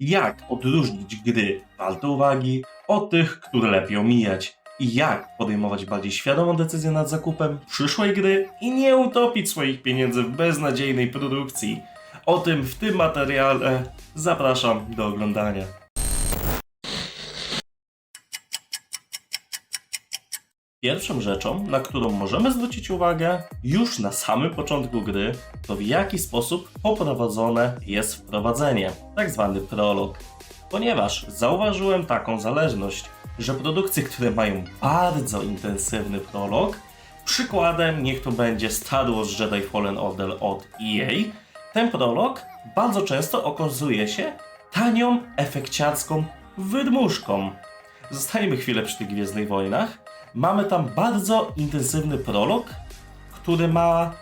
Jak odróżnić gry warte uwagi od tych, które lepiej omijać? I jak podejmować bardziej świadomą decyzję nad zakupem przyszłej gry i nie utopić swoich pieniędzy w beznadziejnej produkcji? O tym w tym materiale zapraszam do oglądania. Pierwszą rzeczą, na którą możemy zwrócić uwagę już na samym początku gry, to w jaki sposób poprowadzone jest wprowadzenie, tak zwany prolog. Ponieważ zauważyłem taką zależność, że produkcje, które mają bardzo intensywny prolog, przykładem niech to będzie Star Wars Jedi Fallen Order od EA, ten prolog bardzo często okazuje się tanią, efekciarską wydmuszką. Zostaniemy chwilę przy tych Gwiezdnych Wojnach. Mamy tam bardzo intensywny prolog, który ma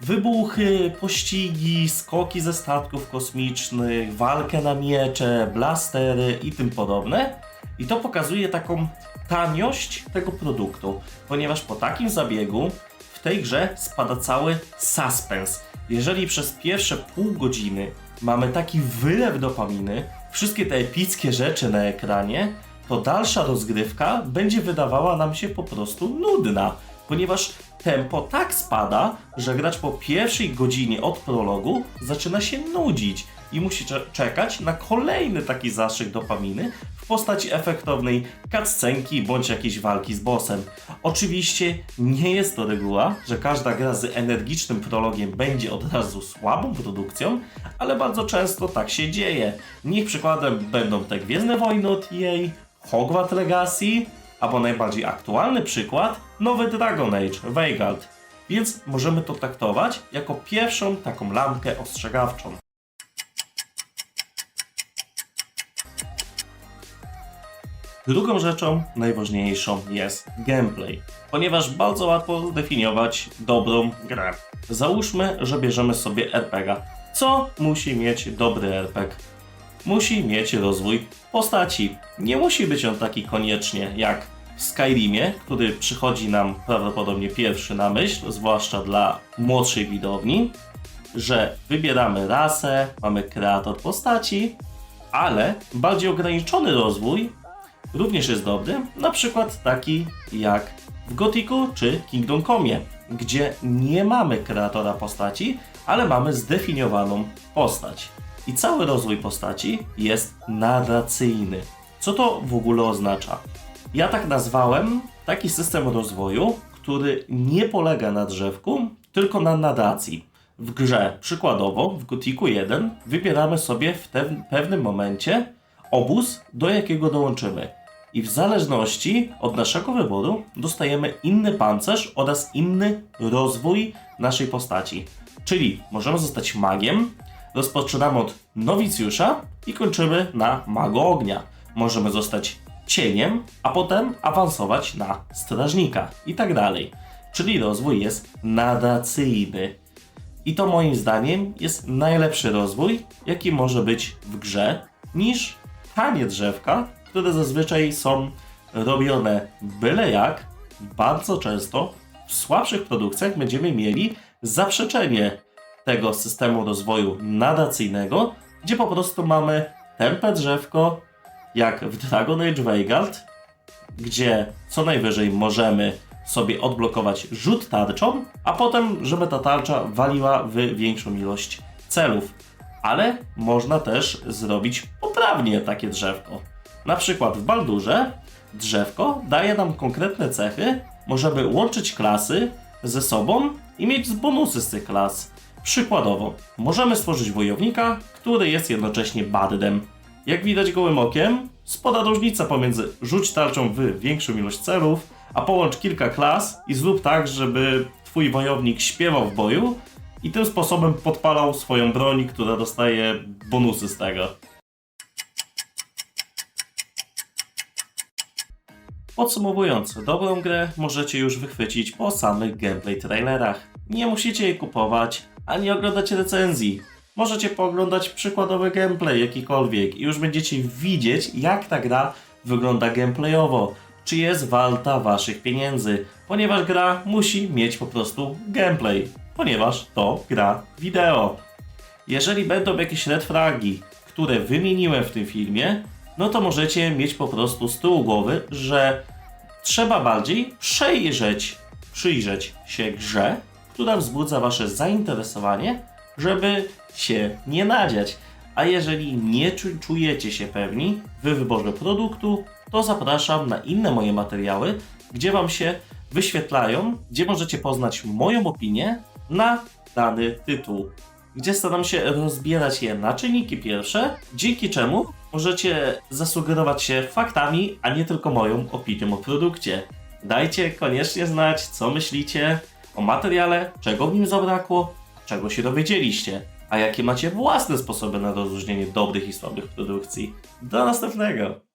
wybuchy, pościgi, skoki ze statków kosmicznych, walkę na miecze, blastery i tym podobne. I to pokazuje taką taniość tego produktu, ponieważ po takim zabiegu w tej grze spada cały suspens. Jeżeli przez pierwsze pół godziny mamy taki wylew dopaminy, wszystkie te epickie rzeczy na ekranie, to dalsza rozgrywka będzie wydawała nam się po prostu nudna, ponieważ tempo tak spada, że gracz po pierwszej godzinie od prologu zaczyna się nudzić i musi cze- czekać na kolejny taki zastrzyk dopaminy w postaci efektownej cutscenki bądź jakiejś walki z bossem. Oczywiście nie jest to reguła, że każda gra z energicznym prologiem będzie od razu słabą produkcją, ale bardzo często tak się dzieje. Niech przykładem będą te Gwiezdne Wojny od EA, Hogwarts Legacy, albo najbardziej aktualny przykład, nowy Dragon Age, Veigald. Więc możemy to traktować jako pierwszą taką lampkę ostrzegawczą. Drugą rzeczą, najważniejszą, jest gameplay, ponieważ bardzo łatwo zdefiniować dobrą grę. Załóżmy, że bierzemy sobie RPG. Co musi mieć dobry RPG? Musi mieć rozwój postaci. Nie musi być on taki koniecznie jak w Skyrimie, który przychodzi nam prawdopodobnie pierwszy na myśl, zwłaszcza dla młodszej widowni, że wybieramy rasę, mamy kreator postaci, ale bardziej ograniczony rozwój również jest dobry, na przykład taki jak w Gothicu czy Kingdom Comie, gdzie nie mamy kreatora postaci, ale mamy zdefiniowaną postać. I cały rozwój postaci jest narracyjny. Co to w ogóle oznacza? Ja tak nazwałem taki system rozwoju, który nie polega na drzewku, tylko na narracji. W grze, przykładowo w Gothicu 1, wybieramy sobie w pewnym momencie obóz, do jakiego dołączymy. I w zależności od naszego wyboru dostajemy inny pancerz oraz inny rozwój naszej postaci. Czyli możemy zostać magiem, rozpoczynamy od nowicjusza i kończymy na mago ognia. Możemy zostać cieniem, a potem awansować na strażnika i tak dalej. Czyli rozwój jest nadacyjny. I to moim zdaniem jest najlepszy rozwój, jaki może być w grze, niż tanie drzewka, które zazwyczaj są robione byle jak, bardzo często w słabszych produkcjach będziemy mieli zaprzeczenie tego systemu rozwoju nadacyjnego, gdzie po prostu mamy tempe drzewko, jak w Dragon Age Veigald, gdzie co najwyżej możemy sobie odblokować rzut tarczą, a potem, żeby ta tarcza waliła w większą ilość celów. Ale można też zrobić poprawnie takie drzewko. Na przykład w Baldurze drzewko daje nam konkretne cechy, możemy łączyć klasy ze sobą i mieć bonusy z tych klas. Przykładowo, możemy stworzyć wojownika, który jest jednocześnie bardem. Jak widać gołym okiem, spora różnica pomiędzy rzuć tarczą w większą ilość celów, a połącz kilka klas i zrób tak, żeby twój wojownik śpiewał w boju i tym sposobem podpalał swoją broń, która dostaje bonusy z tego. Podsumowując, dobrą grę możecie już wychwycić po samych gameplay trailerach. Nie musicie jej kupować, ani oglądać recenzji. Możecie pooglądać przykładowy gameplay jakikolwiek i już będziecie widzieć, jak ta gra wygląda gameplayowo. Czy jest warta waszych pieniędzy, ponieważ gra musi mieć po prostu gameplay, ponieważ to gra wideo. Jeżeli będą jakieś red które wymieniłem w tym filmie, no to możecie mieć po prostu z tyłu głowy, że trzeba bardziej przejrzeć, przyjrzeć się grze, która wzbudza wasze zainteresowanie, żeby się nie nadziać. A jeżeli nie czu- czujecie się pewni w wyborze produktu, to zapraszam na inne moje materiały, gdzie wam się wyświetlają, gdzie możecie poznać moją opinię na dany tytuł. Gdzie staram się rozbierać je na czynniki pierwsze, dzięki czemu możecie zasugerować się faktami, a nie tylko moją opinią o produkcie. Dajcie koniecznie znać, co myślicie o materiale, czego w nim zabrakło, czego się dowiedzieliście, a jakie macie własne sposoby na rozróżnienie dobrych i słabych produkcji. Do następnego!